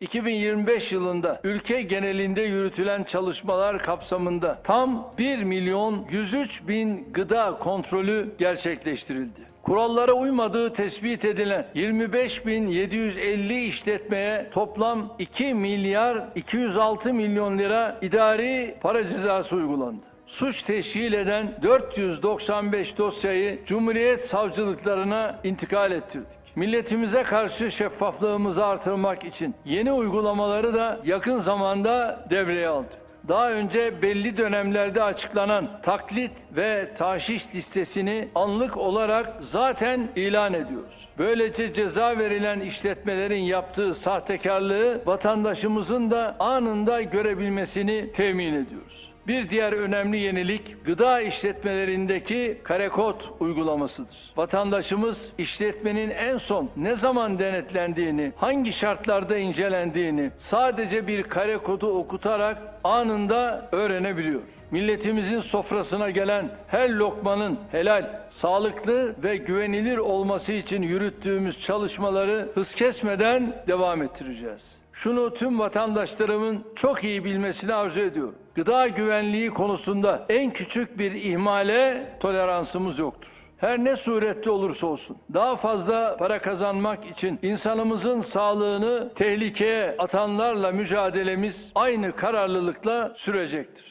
2025 yılında ülke genelinde yürütülen çalışmalar kapsamında tam 1 milyon 103 bin gıda kontrolü gerçekleştirildi. Kurallara uymadığı tespit edilen 25.750 işletmeye toplam 2 milyar 206 milyon lira idari para cezası uygulandı. Suç teşkil eden 495 dosyayı Cumhuriyet savcılıklarına intikal ettirdik. Milletimize karşı şeffaflığımızı artırmak için yeni uygulamaları da yakın zamanda devreye aldık. Daha önce belli dönemlerde açıklanan taklit ve taşiş listesini anlık olarak zaten ilan ediyoruz. Böylece ceza verilen işletmelerin yaptığı sahtekarlığı vatandaşımızın da anında görebilmesini temin ediyoruz. Bir diğer önemli yenilik gıda işletmelerindeki karekod uygulamasıdır. Vatandaşımız işletmenin en son ne zaman denetlendiğini, hangi şartlarda incelendiğini sadece bir kare kodu okutarak anında öğrenebiliyor. Milletimizin sofrasına gelen her lokmanın helal, sağlıklı ve güvenilir olması için yürüttüğümüz çalışmaları hız kesmeden devam ettireceğiz. Şunu tüm vatandaşlarımın çok iyi bilmesini arzu ediyorum. Gıda güvenliği konusunda en küçük bir ihmale toleransımız yoktur. Her ne surette olursa olsun daha fazla para kazanmak için insanımızın sağlığını tehlikeye atanlarla mücadelemiz aynı kararlılıkla sürecektir.